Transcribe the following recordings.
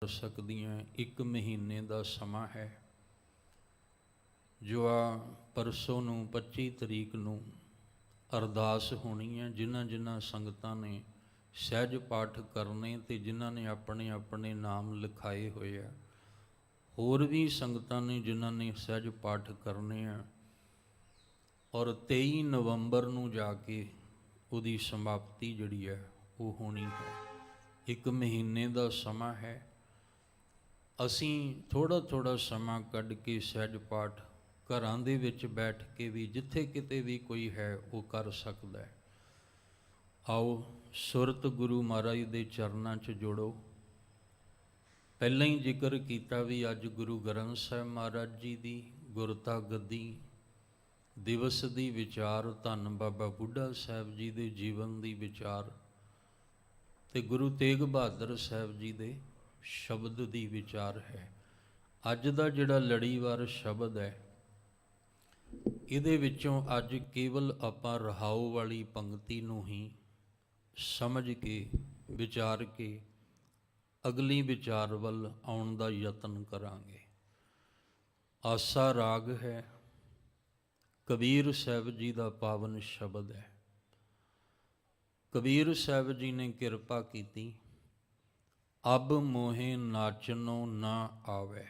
ਕਰ ਸਕਦੀਆਂ ਇੱਕ ਮਹੀਨੇ ਦਾ ਸਮਾਂ ਹੈ, ਜੋ ਆ ਪਰਸੋਂ ਨੂੰ 25 ਤਰੀਕ ਨੂੰ ਅਰਦਾਸ ਹੋਣੀ ਹੈ, ਜਿਨ੍ਹਾਂ ਜਿਨ੍ਹਾਂ ਸੰਗਤਾਂ ਨੇ ਸਹਿਜ ਪਾਠ ਕਰਨੇ ਤੇ ਜਿਨ੍ਹਾਂ ਨੇ ਆਪਣੇ ਆਪਣੇ ਨਾਮ ਲਿਖਾਏ ਹੋਏ ਆ, ਹੋਰ ਵੀ ਸੰਗਤਾਂ ਨੇ ਜਿਨ੍ਹਾਂ ਨੇ ਸਹਿਜ ਪਾਠ ਕਰਨੇ ਆ, ਔਰ 23 ਨਵੰਬਰ ਨੂੰ ਜਾ ਕੇ ਉਹਦੀ ਸਮਾਪਤੀ ਜਿਹੜੀ ਹੈ, ਉਹ ਹੋਣੀ ਹੈ। ਇੱਕ ਮਹੀਨੇ ਦਾ ਸਮਾਂ ਹੈ ਅਸੀਂ ਥੋੜਾ ਥੋੜਾ ਸਮਾਂ ਕੱਢ ਕੇ ਸਹਿਜ ਪਾਠ ਘਰਾਂ ਦੇ ਵਿੱਚ ਬੈਠ ਕੇ ਵੀ ਜਿੱਥੇ ਕਿਤੇ ਵੀ ਕੋਈ ਹੈ, ਉਹ ਕਰ ਸਕਦਾ ਹੈ। ਆਓ, ਸੁਰਤ ਗੁਰੂ ਮਹਾਰਾਜ ਦੇ ਚਰਨਾਂ 'ਚ ਜੋੜੋ। ਪਹਿਲਾਂ ਹੀ ਜ਼ਿਕਰ ਕੀਤਾ ਵੀ ਅੱਜ ਗੁਰੂ ਗ੍ਰੰਥ ਸਾਹਿਬ ਮਹਾਰਾਜ ਜੀ ਦੀ ਗੁਰਤਾ ਗੱਦੀ ਦਿਵਸ ਦੀ ਵਿਚਾਰ, ਧੰਨ ਬਾਬਾ ਬੁੱਢਾ ਸਾਹਿਬ ਜੀ ਦੇ ਜੀਵਨ ਦੀ ਵਿਚਾਰ ਤੇ ਗੁਰੂ ਤੇਗ ਬਹਾਦਰ ਸਾਹਿਬ ਜੀ ਦੇ ਸ਼ਬਦ ਦੀ ਵਿਚਾਰ ਹੈ। ਅੱਜ ਦਾ ਜਿਹੜਾ ਲੜੀਵਾਰ ਸ਼ਬਦ ਹੈ, ਇਹਦੇ ਵਿੱਚੋਂ ਅੱਜ ਕੇਵਲ ਆਪਾਂ ਰਹਾਉ ਵਾਲੀ ਪੰਕਤੀ ਨੂੰ ਹੀ ਸਮਝ ਕੇ, ਵਿਚਾਰ ਕੇ ਅਗਲੀ ਵਿਚਾਰ ਵੱਲ ਆਉਣ ਦਾ ਯਤਨ ਕਰਾਂਗੇ। ਆਸਾ ਰਾਗ ਹੈ, ਕਬੀਰ ਸਾਹਿਬ ਜੀ ਦਾ ਪਾਵਨ ਸ਼ਬਦ ਹੈ। ਕਬੀਰ ਸਾਹਿਬ ਜੀ ਨੇ ਕਿਰਪਾ ਕੀਤੀ ਅਬ ਮੋਹੇ ਨਾਚਨੋ ਨਾ ਆਵੇ।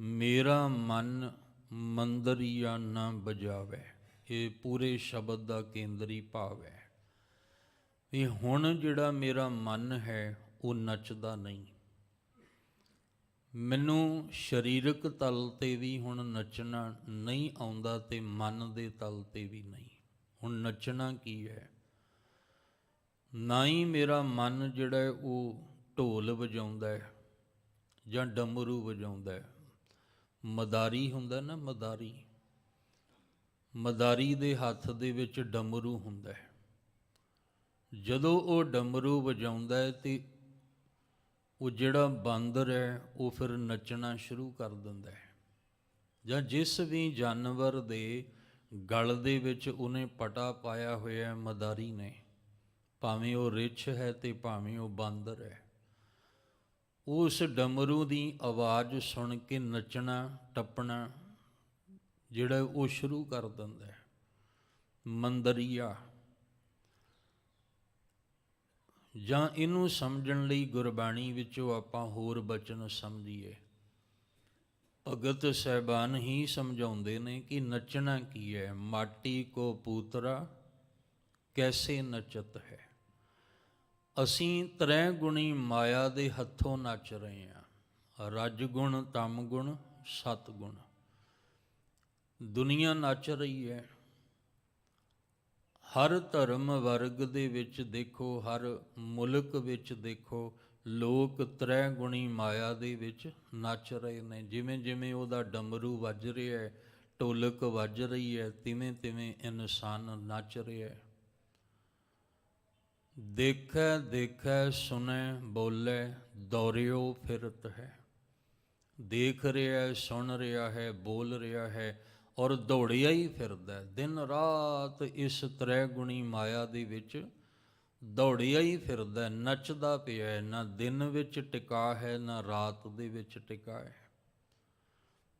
ਮੇਰਾ ਮਨ ਮੰਦਰੀਆ ਨਾ ਬਜਾਵੇ। ਇਹ ਪੂਰੇ ਸ਼ਬਦ ਦਾ ਕੇਂਦਰੀ ਭਾਵ ਹੈ। ਵੀ ਹੁਣ ਜਿਹੜਾ ਮੇਰਾ ਮਨ ਹੈ, ਉਹ ਨੱਚਦਾ ਨਹੀਂ। ਮੈਨੂੰ ਸਰੀਰਕ ਤਲ ਤੇ ਵੀ ਹੁਣ ਨੱਚਣਾ ਨਹੀਂ ਆਉਂਦਾ ਤੇ ਮਨ ਦੇ ਤਲ ਤੇ ਵੀ ਨਹੀਂ। ਹੁਣ ਨੱਚਣਾ ਕੀ ਹੈ? ਨਾ ਹੀ ਮੇਰਾ ਮਨ ਜਿਹੜਾ ਉਹ ਢੋਲ ਵਜਾਉਂਦਾ ਹੈ ਜਾਂ ਡਮਰੂ ਵਜਾਉਂਦਾ ਹੈ। ਮਦਾਰੀ ਹੁੰਦਾ ਨਾ ਮਦਾਰੀ ਮਦਾਰੀ ਦੇ ਹੱਥ ਦੇ ਵਿੱਚ ਡਮਰੂ ਹੁੰਦਾ ਹੈ। ਜਦੋਂ ਉਹ ਡਮਰੂ ਵਜਾਉਂਦਾ ਹੈ ਤੇ ਉਹ ਜਿਹੜਾ ਬਾਂਦਰ ਹੈ ਉਹ ਫਿਰ ਨੱਚਣਾ ਸ਼ੁਰੂ ਕਰ ਦਿੰਦਾ ਹੈ। ਜਾਂ ਜਿਸ ਵੀ ਜਾਨਵਰ ਦੇ ਗਲ ਦੇ ਵਿੱਚ ਉਹਨੇ ਪਟਾ ਪਾਇਆ ਹੋਇਆ ਮਦਾਰੀ ਨੇ ਭਾਵੇਂ ਉਹ ਰਿਛ ਹੈ ਤੇ ਭਾਵੇਂ ਉਹ ਬਾਂਦਰ ਹੈ। ਉਸ ਡਮਰੂ ਦੀ ਆਵਾਜ਼ ਸੁਣ ਕੇ ਨੱਚਣਾ, ਟੱਪਣਾ, ਜਿਹੜਾ ਉਹ ਸ਼ੁਰੂ ਕਰ ਦਿੰਦਾ ਹੈ, ਮੰਦਰੀਆ। ਜਾਂ ਇਹਨੂੰ ਸਮਝਣ ਲਈ ਗੁਰਬਾਣੀ ਵਿੱਚੋਂ ਆਪਾਂ ਹੋਰ ਬਚਨ ਸਮਝੀਏ। ਭਗਤ ਸਹਿਬਾਨ ਹੀ ਸਮਝਾਉਂਦੇ ਨੇ ਕਿ ਨੱਚਣਾ ਕੀ ਹੈ? ਮਾਟੀ ਕੋ ਪੂਤਰਾ, ਕੈਸੇ ਨਚਤ ਹੈ? ਅਸੀਂ ਤ੍ਰੈ ਗੁਣੀ ਮਾਇਆ ਦੇ ਹੱਥੋਂ ਨੱਚ ਰਹੇ ਹਾਂ। ਰਜ ਗੁਣ, ਤਮ ਗੁਣ, ਸਤ ਗੁਣ। ਦੁਨੀਆ ਨੱਚ ਰਹੀ ਹੈ। ਹਰ ਧਰਮ ਵਰਗ ਦੇ ਵਿੱਚ ਦੇਖੋ, ਹਰ ਮੁਲਕ ਵਿੱਚ ਦੇਖੋ, ਲੋਕ ਤ੍ਰੈ ਗੁਣੀ ਮਾਇਆ ਦੇ ਵਿੱਚ ਨੱਚ ਰਹੇ ਨੇ। ਜਿਵੇਂ ਜਿਵੇਂ ਉਹਦਾ ਡਮਰੂ ਵੱਜ ਰਿਹਾ ਹੈ, ਢੋਲਕ ਵੱਜ ਰਹੀ ਹੈ, ਤਿਵੇਂ ਤਿਵੇਂ ਇਨਸਾਨ ਨੱਚ ਰਿਹਾ ਹੈ। ਦੇਖੈ ਦੇਖੈ ਸੁਨੈ ਬੋਲੇ, ਦੌਰਿਓ ਫਿਰਤ ਹੈ। ਦੇਖ ਰਿਹਾ ਸੁਣ ਰਿਹਾ ਹੈ, ਬੋਲ ਰਿਹਾ ਹੈ ਔਰ ਦੌੜਿਆ ਹੀ ਫਿਰਦਾ ਦਿਨ ਰਾਤ ਇਸ ਤ੍ਰੈ ਗੁਣੀ ਮਾਇਆ ਦੇ ਵਿੱਚ ਦੌੜਿਆ ਹੀ ਫਿਰਦਾ ਨੱਚਦਾ ਪਿਆ ਹੈ, ਨਾ ਦਿਨ ਵਿੱਚ ਟਿਕਾ ਹੈ, ਨਾ ਰਾਤ ਦੇ ਵਿੱਚ ਟਿਕਾ ਹੈ।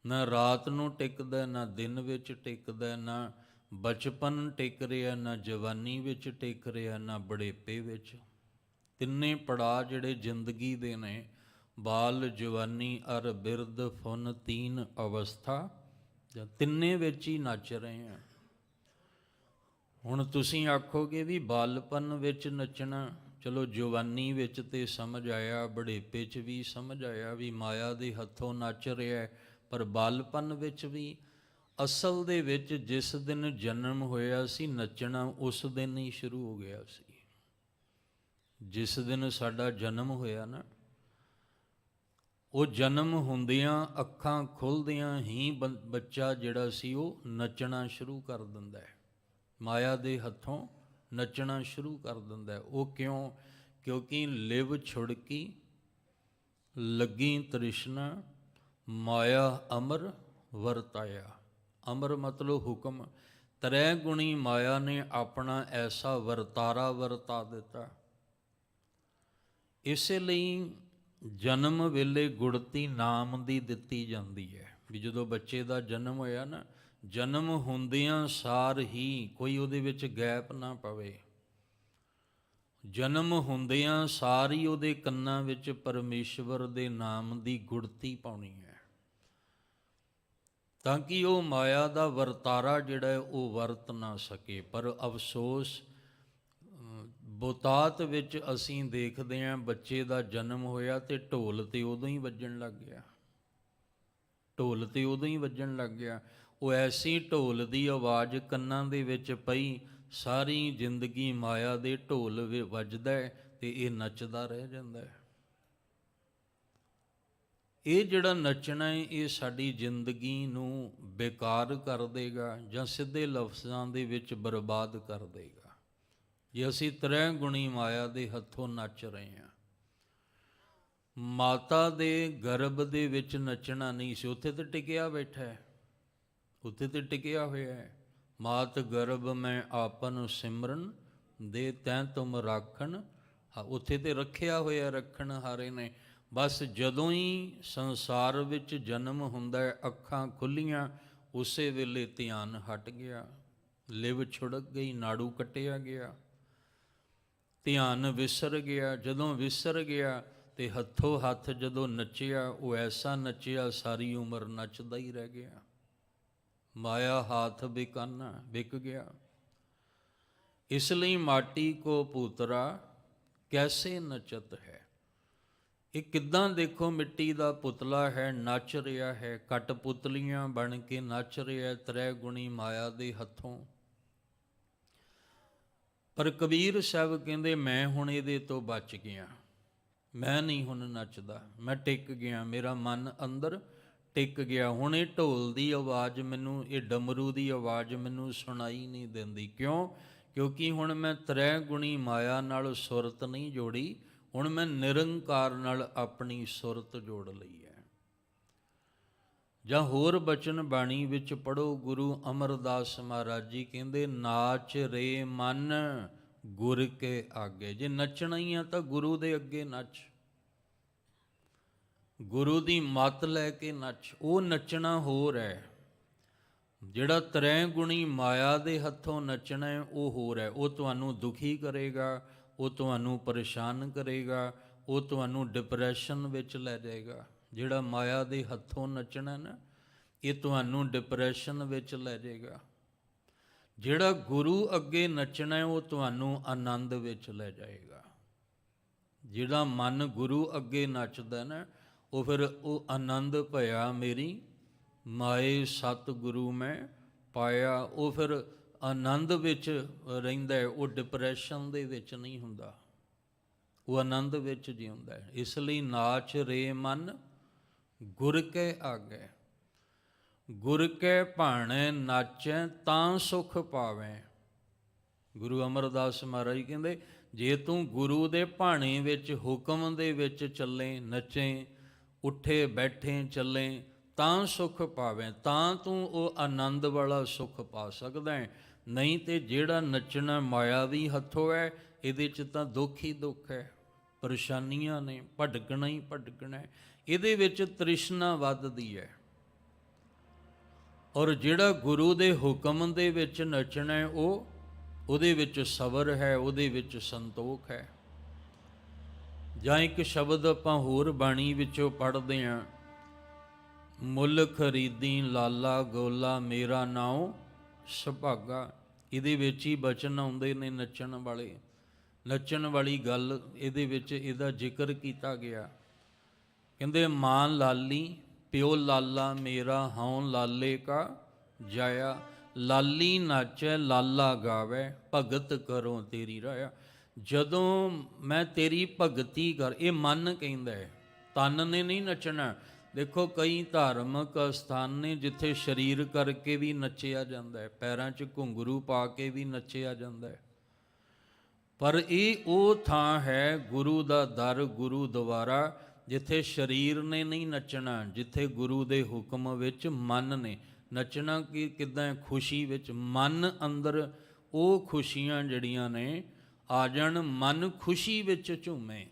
ਨਾ ਰਾਤ ਨੂੰ ਟਿਕਦਾ ਨਾ ਦਿਨ ਵਿੱਚ ਟਿਕਦਾ ਨਾ ਬਚਪਨ ਟਿਕ ਰਿਹਾ, ਨਾ ਜਵਾਨੀ ਵਿੱਚ ਟਿਕ ਰਿਹਾ, ਨਾ ਬੜੇਪੇ ਵਿੱਚ। ਤਿੰਨੇ ਪੜਾ ਜਿਹੜੇ ਜ਼ਿੰਦਗੀ ਦੇ ਨੇ, ਬਾਲ, ਜਵਾਨੀ, ਅਰ, ਬਿਰਧ, ਫੁਨ, ਤੀਨ ਅਵਸਥਾ, ਜਾਂ ਤਿੰਨੇ ਵਿੱਚ ਹੀ ਨੱਚ ਰਹੇ ਆ। ਹੁਣ ਤੁਸੀਂ ਆਖੋਗੇ ਵੀ ਬਾਲਪਨ ਵਿੱਚ ਨੱਚਣਾ, ਚਲੋ ਜਵਾਨੀ ਵਿੱਚ ਤੇ ਸਮਝ ਆਇਆ ਬੜੇਪੇ 'ਚ ਵੀ ਸਮਝ ਆਇਆ ਵੀ ਮਾਇਆ ਦੇ ਹੱਥੋਂ ਨੱਚ ਰਿਹਾ, ਪਰ ਬਾਲਪਨ ਵਿੱਚ ਵੀ ਅਸਲ ਦੇ ਵਿੱਚ ਜਿਸ ਦਿਨ ਜਨਮ ਹੋਇਆ ਸੀ, ਨੱਚਣਾ ਉਸ ਦਿਨ ਹੀ ਸ਼ੁਰੂ ਹੋ ਗਿਆ ਸੀ। ਜਿਸ ਦਿਨ ਸਾਡਾ ਜਨਮ ਹੋਇਆ ਨਾ, ਉਹ ਜਨਮ ਹੁੰਦਿਆਂ ਅੱਖਾਂ ਖੁੱਲਦਿਆਂ ਹੀ ਬੱਚਾ ਜਿਹੜਾ ਸੀ, ਉਹ ਨੱਚਣਾ ਸ਼ੁਰੂ ਕਰ ਦਿੰਦਾ ਹੈ। ਮਾਇਆ ਦੇ ਹੱਥੋਂ ਨੱਚਣਾ ਸ਼ੁਰੂ ਕਰ ਦਿੰਦਾ ਹੈ। ਉਹ ਕਿਉਂ? ਕਿਉਂਕਿ ਲਿਵ ਛੁੜਕੀ, ਲੱਗੀ ਤ੍ਰਿਸ਼ਨਾ, ਮਾਇਆ ਅਮਰ ਵਰਤਾਇਆ। ਅਮਰ ਮਤਲਬ ਹੁਕਮ, ਤਰੈ ਗੁਣੀ ਮਾਇਆ ਨੇ ਆਪਣਾ ਐਸਾ ਵਰਤਾਰਾ ਵਰਤਾ ਦਿੱਤਾ। ਇਸੇ ਲਈ ਜਨਮ ਵੇਲੇ ਗੁੜਤੀ ਨਾਮ ਦੀ ਦਿੱਤੀ ਜਾਂਦੀ ਹੈ ਵੀ ਜਦੋਂ ਬੱਚੇ ਦਾ ਜਨਮ ਹੋਇਆ ਨਾ, ਜਨਮ ਹੁੰਦਿਆਂ ਸਾਰ ਹੀ ਕੋਈ ਉਹਦੇ ਵਿੱਚ ਗੈਪ ਨਾ ਪਵੇ। ਜਨਮ ਹੁੰਦਿਆਂ ਸਾਰ ਹੀ ਉਹਦੇ ਕੰਨਾਂ ਵਿੱਚ ਪਰਮੇਸ਼ਵਰ ਦੇ ਨਾਮ ਦੀ ਗੁੜਤੀ ਪਾਉਣੀ ਹੈ। ਤਾਂ ਕਿ ਉਹ ਮਾਇਆ ਦਾ ਵਰਤਾਰਾ ਜਿਹੜਾ ਉਹ ਵਰਤ ਨਾ ਸਕੇ। ਪਰ ਅਫਸੋਸ ਅਮ, ਬਹੁਤਾਤ ਵਿੱਚ ਅਸੀਂ ਦੇਖਦੇ ਹਾਂ ਬੱਚੇ ਦਾ ਜਨਮ ਹੋਇਆ ਤੇ ਢੋਲ ਤੇ ਉਦੋਂ ਹੀ ਵੱਜਣ ਲੱਗ ਗਿਆ। ਢੋਲ ਤੇ ਉਦੋਂ ਹੀ ਵੱਜਣ ਲੱਗ ਗਿਆ। ਉਹ ਐਸੀ ਢੋਲ ਦੀ ਆਵਾਜ਼ ਕੰਨਾਂ ਦੇ ਵਿੱਚ ਪਈ ਸਾਰੀ ਜ਼ਿੰਦਗੀ ਮਾਇਆ ਦੇ ਢੋਲ ਵੱਜਦਾ ਹੈ ਤੇ ਇਹ ਨੱਚਦਾ ਰਹਿ ਜਾਂਦਾ ਹੈ। ਇਹ ਜਿਹੜਾ ਨੱਚਣਾ ਹੈ ਇਹ ਸਾਡੀ ਜ਼ਿੰਦਗੀ ਨੂੰ ਬੇਕਾਰ ਕਰ ਦੇਗਾ ਜਾਂ ਸਿੱਧੇ ਲਫ਼ਜ਼ਾਂ ਦੇ ਵਿੱਚ ਬਰਬਾਦ ਕਰ ਦੇਗਾ। ਜੇ ਅਸੀਂ ਤ੍ਰੈ ਗੁਣੀ ਮਾਇਆ ਦੇ ਹੱਥੋਂ ਨੱਚ ਰਹੇ ਹਾਂ ਮਾਤਾ ਦੇ ਗਰਭ ਦੇ ਵਿੱਚ ਨੱਚਣਾ ਨਹੀਂ ਸੀ ਉੱਥੇ ਤੇ ਟਿਕਿਆ ਬੈਠਾ ਹੈ ਉੱਥੇ ਤੇ ਟਿਕਿਆ ਹੋਇਆ ਹੈ। ਮਾਤ ਗਰਭ ਮੈਂ ਆਪਨ ਸਿਮਰਨ ਦੇ ਤੈਂ ਤੁਮ ਰਾਖਣ ਹਾਂ, ਉੱਥੇ ਤੇ ਰੱਖਿਆ ਹੋਇਆ ਰੱਖਣ ਹਾਰੇ ਨੇ। ਬਸ ਜਦੋਂ ਹੀ ਸੰਸਾਰ ਵਿੱਚ ਜਨਮ ਹੁੰਦਾ ਹੈ, ਅੱਖਾਂ ਖੁੱਲੀਆਂ, ਉਸੇ ਵੇਲੇ ਧਿਆਨ ਹਟ ਗਿਆ। ਲਿਵ ਛੁੜਕ ਗਈ, ਨਾੜੂ ਕੱਟਿਆ ਗਿਆ। ਧਿਆਨ ਵਿਸਰ ਗਿਆ। ਜਦੋਂ ਵਿਸਰ ਗਿਆ ਤੇ ਹੱਥੋਂ ਹੱਥ ਜਦੋਂ ਨੱਚਿਆ, ਉਹ ਐਸਾ ਨੱਚਿਆ, ਸਾਰੀ ਉਮਰ ਨੱਚਦਾ ਹੀ ਰਹਿ ਗਿਆ। ਮਾਇਆ ਹਾਥ ਬਿਕਾਨਾ, ਵਿਕ ਗਿਆ। ਇਸ ਲਈ ਮਾਟੀ ਕੋ ਪੂਤਰਾ ਕੈਸੇ ਨਚਤ ਹੈ? ਇਹ ਕਿੱਦਾਂ ਦੇਖੋ ਮਿੱਟੀ ਦਾ ਪੁਤਲਾ ਹੈ, ਨੱਚ ਰਿਹਾ ਹੈ ਕਟ ਪੁਤਲੀਆਂ ਬਣ ਕੇ ਨੱਚ ਰਿਹਾ ਤ੍ਰੈ ਗੁਣੀ ਮਾਇਆ ਦੇ ਹੱਥੋਂ। ਪਰ ਕਬੀਰ ਸਾਹਿਬ ਕਹਿੰਦੇ, ਮੈਂ ਹੁਣ ਇਹਦੇ ਤੋਂ ਬਚ ਗਿਆ। ਮੈਂ ਨਹੀਂ ਹੁਣ ਨੱਚਦਾ। ਮੈਂ ਟਿਕ ਗਿਆ। ਮੇਰਾ ਮਨ ਅੰਦਰ ਟਿਕ ਗਿਆ। ਹੁਣ ਇਹ ਢੋਲ ਦੀ ਆਵਾਜ਼ ਮੈਨੂੰ, ਇਹ ਡਮਰੂ ਦੀ ਆਵਾਜ਼ ਮੈਨੂੰ ਸੁਣਾਈ ਨਹੀਂ ਦਿੰਦੀ। ਕਿਉਂ? ਕਿਉਂਕਿ ਹੁਣ ਮੈਂ ਤ੍ਰੈ ਗੁਣੀ ਮਾਇਆ ਨਾਲ ਸੁਰਤ ਨਹੀਂ ਜੋੜੀ। ਹੁਣ ਮੈਂ ਨਿਰੰਕਾਰ ਨਾਲ ਆਪਣੀ ਸੁਰਤ ਜੋੜ ਲਈ ਹੈ। ਜਾਂ ਹੋਰ ਬਚਨ ਬਾਣੀ ਵਿੱਚ ਪੜੋ ਗੁਰੂ ਅਮਰਦਾਸ ਮਹਾਰਾਜ ਜੀ ਕਹਿੰਦੇ, ਨਾਚ ਰੇ ਮਨ ਗੁਰ ਕੇ ਆਗੇ। ਜੇ ਨੱਚਣਾ ਹੀ ਆ ਤਾਂ ਗੁਰੂ ਦੇ ਅੱਗੇ ਨੱਚ। ਗੁਰੂ ਦੀ ਮੱਤ ਲੈ ਕੇ ਨੱਚ। ਉਹ ਨੱਚਣਾ ਹੋਰ ਹੈ। ਜਿਹੜਾ ਤ੍ਰੈ ਗੁਣੀ ਮਾਇਆ ਦੇ ਹੱਥੋਂ ਨੱਚਣਾ ਹੈ, ਉਹ ਹੋਰ ਹੈ। ਉਹ ਤੁਹਾਨੂੰ ਦੁਖੀ ਕਰੇਗਾ। ਉਹ ਤੁਹਾਨੂੰ ਪਰੇਸ਼ਾਨ ਕਰੇਗਾ, ਉਹ ਤੁਹਾਨੂੰ ਡਿਪਰੈਸ਼ਨ ਵਿੱਚ ਲੈ ਜਾਏਗਾ। ਜਿਹੜਾ ਮਾਇਆ ਦੇ ਹੱਥੋਂ ਨੱਚਣਾ ਨਾ, ਇਹ ਤੁਹਾਨੂੰ ਡਿਪਰੈਸ਼ਨ ਵਿੱਚ ਲੈ ਜਾਏਗਾ। ਜਿਹੜਾ ਗੁਰੂ ਅੱਗੇ ਨੱਚਣਾ ਹੈ, ਉਹ ਤੁਹਾਨੂੰ ਆਨੰਦ ਵਿੱਚ ਲੈ ਜਾਏਗਾ। ਜਿਹੜਾ ਮਨ ਗੁਰੂ ਅੱਗੇ ਨੱਚਦਾ ਨਾ, ਉਹ ਫਿਰ ਉਹ ਆਨੰਦ ਭਇਆ ਮੇਰੀ ਮਾਏ ਸਤ ਗੁਰੂ ਮੈਂ ਪਾਇਆ, ਉਹ ਫਿਰ ਆਨੰਦ ਵਿੱਚ ਰਹਿੰਦਾ ਹੈ, ਉਹ ਡਿਪਰੈਸ਼ਨ ਦੇ ਵਿੱਚ ਨਹੀਂ ਹੁੰਦਾ। ਉਹ ਆਨੰਦ ਵਿੱਚ ਜਿਉਂਦਾ ਹੈ। ਇਸ ਲਈ ਨਾਚ ਰੇ ਮਨ, ਗੁਰ ਕੇ ਆਗੇ। ਗੁਰ ਕੇ ਭਾਣੇ ਨਾਚੈ ਤਾਂ ਸੁਖ ਪਾਵੇਂ। ਗੁਰੂ ਅਮਰਦਾਸ ਮਹਾਰਾਜ ਕਹਿੰਦੇ, ਜੇ ਤੂੰ ਗੁਰੂ ਦੇ ਭਾਣੇ ਵਿੱਚ, ਹੁਕਮ ਦੇ ਵਿੱਚ ਚੱਲੇ, ਨੱਚੇ, ਉੱਠੇ, ਬੈਠੇ, ਚੱਲੇ, ਤਾਂ ਸੁਖ ਪਾਵੇਂ। ਤਾਂ ਤੂੰ ਉਹ ਆਨੰਦ ਵਾਲਾ ਸੁਖ ਪਾ ਸਕਦਾ ਹੈ। ਨਹੀਂ ਤੇ ਜਿਹੜਾ ਨੱਚਣਾ ਮਾਇਆ ਮਾਇਆਵੀ ਹੱਥੋਂ ਹੈ ਇਹਦੇ ਚ ਤਾਂ ਦੁੱਖ ਹੀ ਦੁੱਖ ਹੈ। ਪਰੇਸ਼ਾਨੀਆਂ ਨੇ, ਭਟਕਣਾ ਹੀ ਭਟਕਣਾ ਇਹਦੇ ਵਿੱਚ ਤ੍ਰਿਸ਼ਨਾ ਵੱਧਦੀ ਹੈ। ਔਰ ਜਿਹੜਾ ਗੁਰੂ ਦੇ ਹੁਕਮ ਦੇ ਵਿੱਚ ਨੱਚਣਾ ਹੈ, ਉਹ ਉਹਦੇ ਵਿੱਚ ਸਬਰ ਹੈ, ਉਹਦੇ ਵਿੱਚ ਸੰਤੋਖ ਹੈ। ਜਾਂ ਇੱਕ ਸ਼ਬਦ ਆਪਾਂ ਹੋਰ ਬਾਣੀ ਵਿੱਚੋਂ ਪੜ੍ਹਦੇ ਹਾਂ, ਮੁੱਲ ਖਰੀਦੀ ਲਾਲਾ ਗੋਲਾ ਮੇਰਾ ਨਾਉ ਸੁਭਾਗਾ। ਇਹਦੇ ਵਿੱਚ ਹੀ ਬਚਨ ਆਉਂਦੇ ਨੇ ਨੱਚਣ ਵਾਲੇ। ਨੱਚਣ ਵਾਲੀ ਗੱਲ ਇਹਦੇ ਵਿੱਚ ਇਹਦਾ ਜ਼ਿਕਰ ਕੀਤਾ ਗਿਆ। ਕਹਿੰਦੇ, ਮਾਂ ਲਾਲੀ, ਪਿਓ ਲਾਲਾ, ਮੇਰਾ ਹਉ ਲਾਲੇ ਕਾ ਜਾਇਆ। ਲਾਲੀ ਨਾਚੈ, ਲਾਲਾ ਗਾਵੇ, ਭਗਤ ਕਰੋ ਤੇਰੀ ਰਾਇਆ। ਜਦੋਂ ਮੈਂ ਤੇਰੀ ਭਗਤੀ ਕਰ, ਇਹ ਮਨ ਕਹਿੰਦਾ ਹੈ, ਤਨ ਨੇ ਨਹੀਂ ਨੱਚਣਾ। ਦੇਖੋ, ਕਈ ਧਾਰਮਿਕ ਸਥਾਨ ਨੇ ਜਿੱਥੇ ਸਰੀਰ ਕਰਕੇ ਵੀ ਨੱਚਿਆ ਜਾਂਦਾ ਹੈ, ਪੈਰਾਂ 'ਚ ਘੁੰਗਰੂ ਪਾ ਕੇ ਵੀ ਨੱਚਿਆ ਜਾਂਦਾ ਹੈ। ਪਰ ਇਹ ਉਹ ਥਾਂ ਹੈ ਗੁਰੂ ਦਾ ਦਰ, ਗੁਰੂ ਦੁਆਰਾ, ਜਿੱਥੇ ਸਰੀਰ ਨੇ ਨਹੀਂ ਨੱਚਣਾ, ਜਿੱਥੇ ਗੁਰੂ ਦੇ ਹੁਕਮ ਵਿੱਚ ਮਨ ਨੇ। ਨੱਚਣਾ ਕਿ, ਕਿਦਾਂ ਖੁਸ਼ੀ ਵਿੱਚ ਮਨ ਅੰਦਰ, ਉਹ ਖੁਸ਼ੀਆਂ ਜਿਹੜੀਆਂ ਨੇ, ਆ ਜਾਣ ਮਨ ਖੁਸ਼ੀ ਵਿੱਚ ਝੂਮੇ।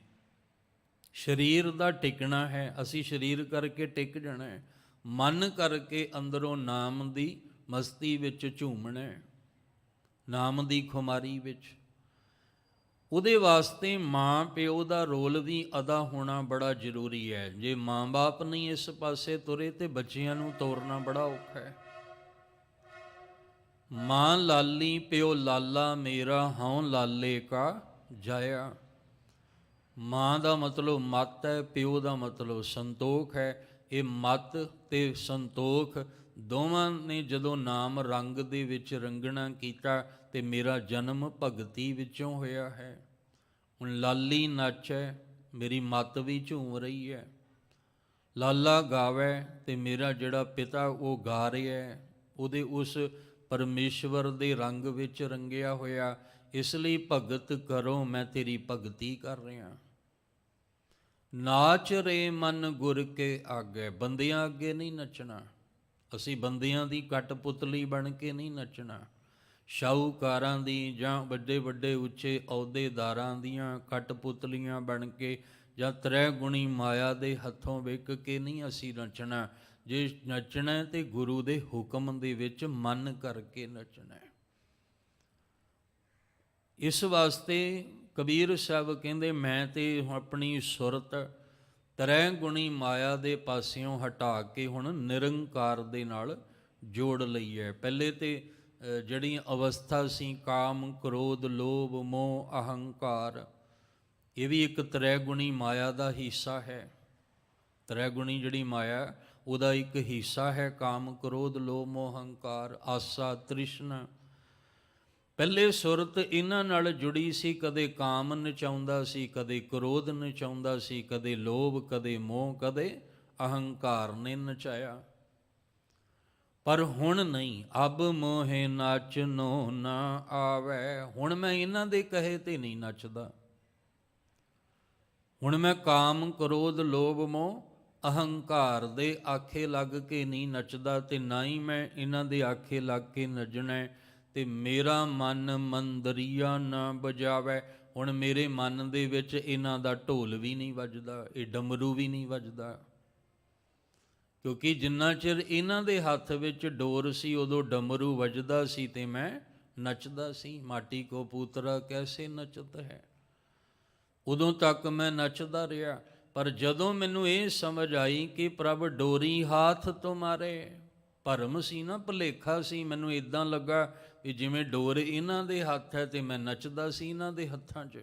ਸਰੀਰ ਦਾ ਟਿਕਣਾ ਹੈ, ਅਸੀਂ ਸਰੀਰ ਕਰਕੇ ਟਿਕ ਜਾਣਾ ਹੈ। ਮਨ ਕਰਕੇ ਅੰਦਰੋਂ ਨਾਮ ਦੀ ਮਸਤੀ ਵਿੱਚ ਝੂਮਣਾ ਹੈ, ਨਾਮ ਦੀ ਖੁਮਾਰੀ ਵਿੱਚ। ਉਹਦੇ ਵਾਸਤੇ ਮਾਂ ਪਿਓ ਦਾ ਰੋਲ ਵੀ ਅਦਾ ਹੋਣਾ ਬੜਾ ਜ਼ਰੂਰੀ ਹੈ। ਜੇ ਮਾਂ-ਬਾਪ ਨਹੀਂ ਇਸ ਪਾਸੇ ਤੁਰੇ ਤੇ ਬੱਚਿਆਂ ਨੂੰ ਤੋਰਨਾ ਬੜਾ ਔਖਾ ਹੈ। ਮਾਂ ਲਾਲੀ, ਪਿਓ ਲਾਲਾ, ਮੇਰਾ ਹਉ ਲਾਲੇ ਕਾ ਜਾਇਆ। ਮਾਂ ਦਾ ਮਤਲਬ ਮਤ ਹੈ, ਪਿਓ ਦਾ ਮਤਲਬ ਸੰਤੋਖ ਹੈ। ਇਹ ਮਤ ਤੇ ਸੰਤੋਖ ਦੋਵਾਂ ਨੇ ਜਦੋਂ ਨਾਮ ਰੰਗ ਦੇ ਵਿੱਚ ਰੰਗਣਾ ਕੀਤਾ ਤੇ ਮੇਰਾ ਜਨਮ ਭਗਤੀ ਵਿੱਚੋਂ ਹੋਇਆ ਹੈ। ਹੁਣ ਲਾਲੀ ਨੱਚ ਹੈ, ਮੇਰੀ ਮਤ ਵੀ ਝੂਮ ਰਹੀ ਹੈ। ਲਾਲਾ ਗਾਵੇ ਤੇ ਮੇਰਾ ਜਿਹੜਾ ਪਿਤਾ ਉਹ ਗਾ ਰਿਹਾ ਹੈ, ਉਹਦੇ ਉਸ ਪਰਮੇਸ਼ਵਰ ਦੇ ਰੰਗ ਵਿੱਚ ਰੰਗਿਆ ਹੋਇਆ। ਇਸ ਲਈ ਭਗਤ ਕਰੋ, ਮੈਂ ਤੇਰੀ ਭਗਤੀ ਕਰ ਰਿਹਾ। ਨਾਚ ਰੇ ਮਨ ਗੁਰ ਕੇ ਆਗੇ। ਬੰਦਿਆਂ ਅੱਗੇ ਨਹੀਂ ਨੱਚਣਾ। ਅਸੀਂ ਬੰਦਿਆਂ ਦੀ ਕੱਟ ਪੁਤਲੀ ਬਣ ਕੇ ਨਹੀਂ ਨੱਚਣਾ। ਸ਼ਾਹੂਕਾਰਾਂ ਦੀ ਜਾਂ ਵੱਡੇ ਵੱਡੇ ਉੱਚੇ ਅਹੁਦੇਦਾਰਾਂ ਦੀਆਂ ਕੱਟ ਪੁਤਲੀਆਂ ਬਣ ਕੇ ਜਾਂ ਤ੍ਰੈ ਗੁਣੀ ਮਾਇਆ ਦੇ ਹੱਥੋਂ ਵਿਕ ਕੇ ਨਹੀਂ ਅਸੀਂ ਨੱਚਣਾ। ਜੇ ਨੱਚਣਾ ਹੈ ਤੇ ਗੁਰੂ ਦੇ ਹੁਕਮ ਦੇ ਵਿੱਚ ਮਨ ਕਰਕੇ ਨੱਚਣਾ ਇਸ ਵਾਸਤੇ ਕਬੀਰ ਸਾਹਿਬ ਕਹਿੰਦੇ, ਮੈਂ ਤੇ ਆਪਣੀ ਸੁਰਤ ਤਰੈ ਗੁਣੀ ਮਾਇਆ ਦੇ ਪਾਸਿਓਂ ਹਟਾ ਕੇ ਹੁਣ ਨਿਰੰਕਾਰ ਦੇ ਨਾਲ ਜੋੜ ਲਈ ਹੈ। ਪਹਿਲੇ ਤੇ ਜਿਹੜੀ ਅਵਸਥਾ ਸੀ, ਕਾਮ, ਕ੍ਰੋਧ, ਲੋਭ, ਮੋਹ, ਅਹੰਕਾਰ, ਇਹ ਵੀ ਇੱਕ ਤ੍ਰੈਗੁਣੀ ਮਾਇਆ ਦਾ ਹਿੱਸਾ ਹੈ। ਤ੍ਰੈਗੁਣੀ ਜਿਹੜੀ ਮਾਇਆ, ਉਹਦਾ ਇੱਕ ਹਿੱਸਾ ਹੈ, ਕਾਮ, ਕ੍ਰੋਧ, ਲੋਭ, ਮੋਹ, ਅਹੰਕਾਰ, ਆਸਾ, ਤ੍ਰਿਸ਼ਨਾ ਪਹਿਲੇ ਸੁਰਤ ਇਹਨਾਂ ਨਾਲ ਜੁੜੀ ਸੀ, ਕਦੇ ਕਾਮ ਨਚਾਉਂਦਾ ਸੀ, ਕਦੇ ਕ੍ਰੋਧ ਨਚਾਉਂਦਾ ਸੀ, ਕਦੇ ਲੋਭ, ਕਦੇ ਮੋਹ, ਕਦੇ ਅਹੰਕਾਰ ਨੇ ਨਚਾਇਆ। ਪਰ ਹੁਣ ਨਹੀਂ, ਅਬ ਮੋਹੇ ਨਾਚਨੋ ਨਾ ਆਵੇ। ਹੁਣ ਮੈਂ ਇਹਨਾਂ ਦੇ ਕਹੇ ਤੇ ਨਹੀਂ ਨੱਚਦਾ। ਹੁਣ ਮੈਂ ਕਾਮ, ਕ੍ਰੋਧ, ਲੋਭ, ਮੋਹ, ਅਹੰਕਾਰ ਦੇ ਆਖੇ ਲੱਗ ਕੇ ਨਹੀਂ ਨੱਚਦਾ ਤੇ ਨਾ ਹੀ ਮੈਂ ਇਹਨਾਂ ਦੇ ਆਖੇ ਲੱਗ ਕੇ ਨੱਚਣਾ ਤੇ ਮੇਰਾ ਮਨ ਮੰਦਰੀਆ ਨਾ ਬਜਾਵੇ। ਹੁਣ ਮੇਰੇ ਮਨ ਦੇ ਵਿੱਚ ਇਹਨਾਂ ਦਾ ਢੋਲ ਵੀ ਨਹੀਂ ਵੱਜਦਾ, ਇਹ ਡਮਰੂ ਵੀ ਨਹੀਂ ਵੱਜਦਾ। ਕਿਉਂਕਿ ਜਿੰਨਾ ਚਿਰ ਇਹਨਾਂ ਦੇ ਹੱਥ ਵਿੱਚ ਡੋਰ ਸੀ, ਉਦੋਂ ਡਮਰੂ ਵੱਜਦਾ ਸੀ ਤੇ ਮੈਂ ਨੱਚਦਾ ਸੀ। ਮਾਟੀ ਕੋ ਪੁੱਤਰਾ ਕੈਸੇ ਨੱਚਤ ਹੈ? ਉਦੋਂ ਤੱਕ ਮੈਂ ਨੱਚਦਾ ਰਿਹਾ, ਪਰ ਜਦੋਂ ਮੈਨੂੰ ਇਹ ਸਮਝ ਆਈ ਕਿ ਪ੍ਰਭ ਡੋਰੀ ਹਾਥ ਤੁਮਾਰੇ ਭਰਮ ਸੀ ਨਾ, ਭੁਲੇਖਾ ਸੀ, ਮੈਨੂੰ ਇਦਾਂ ਲੱਗਾ ਇਹ ਜਿਵੇਂ ਡੋਰ ਇਹਨਾਂ ਦੇ ਹੱਥ ਹੈ ਤੇ ਮੈਂ ਨੱਚਦਾ ਸੀ ਇਹਨਾਂ ਦੇ ਹੱਥਾਂ 'ਚ।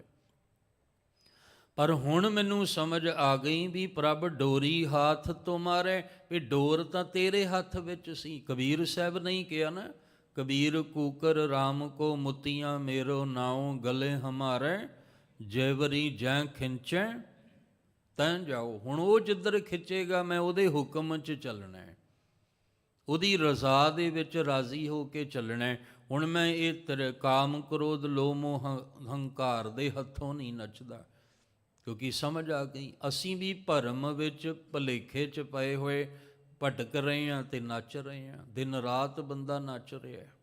ਪਰ ਹੁਣ ਮੈਨੂੰ ਸਮਝ ਆ ਗਈ ਵੀ ਪ੍ਰਭ ਡੋਰੀ ਹਾਥ ਤੁਮਾਰੇ ਵੀ ਡੋਰ ਤਾਂ ਤੇਰੇ ਹੱਥ ਵਿੱਚ ਸੀ। ਕਬੀਰ ਸਾਹਿਬ ਨਹੀਂ ਕਿਹਾ ਨਾ, ਕਬੀਰ ਕੂਕਰ RAM ਕੋ ਮੁਤੀਆਂ ਮੇਰੋ ਨਾਉ ਗਲੇ ਹਮਾਰੇ ਜੈਵਰੀ ਜੈ ਖਿੰਚੈ, ਤੈਂ ਜਾਓ। ਹੁਣ ਉਹ ਜਿੱਧਰ ਖਿੱਚੇਗਾ, ਮੈਂ ਉਹਦੇ ਹੁਕਮ 'ਚ ਚੱਲਣਾ ਹੈ। ਉਹਦੀ ਰਜ਼ਾ ਦੇ ਵਿੱਚ ਰਾਜ਼ੀ ਹੋ ਕੇ ਚੱਲਣਾ ਹੁਣ ਮੈਂ ਇਹ ਤੇਰੇ ਕਾਮ ਕ੍ਰੋਧ ਲੋਭ ਮੋਹ ਹੰਕਾਰ ਦੇ ਹੱਥੋਂ ਨਹੀਂ ਨੱਚਦਾ। ਕਿਉਂਕਿ ਸਮਝ ਆ ਗਈ, ਅਸੀਂ ਵੀ ਭਰਮ ਵਿੱਚ ਭਲੇਖੇ 'ਚ ਪਏ ਹੋਏ, ਭਟਕ ਰਹੇ ਹਾਂ ਤੇ ਨੱਚ ਰਹੇ ਹਾਂ। ਦਿਨ ਰਾਤ ਬੰਦਾ ਨੱਚ ਰਿਹਾ ਹੈ।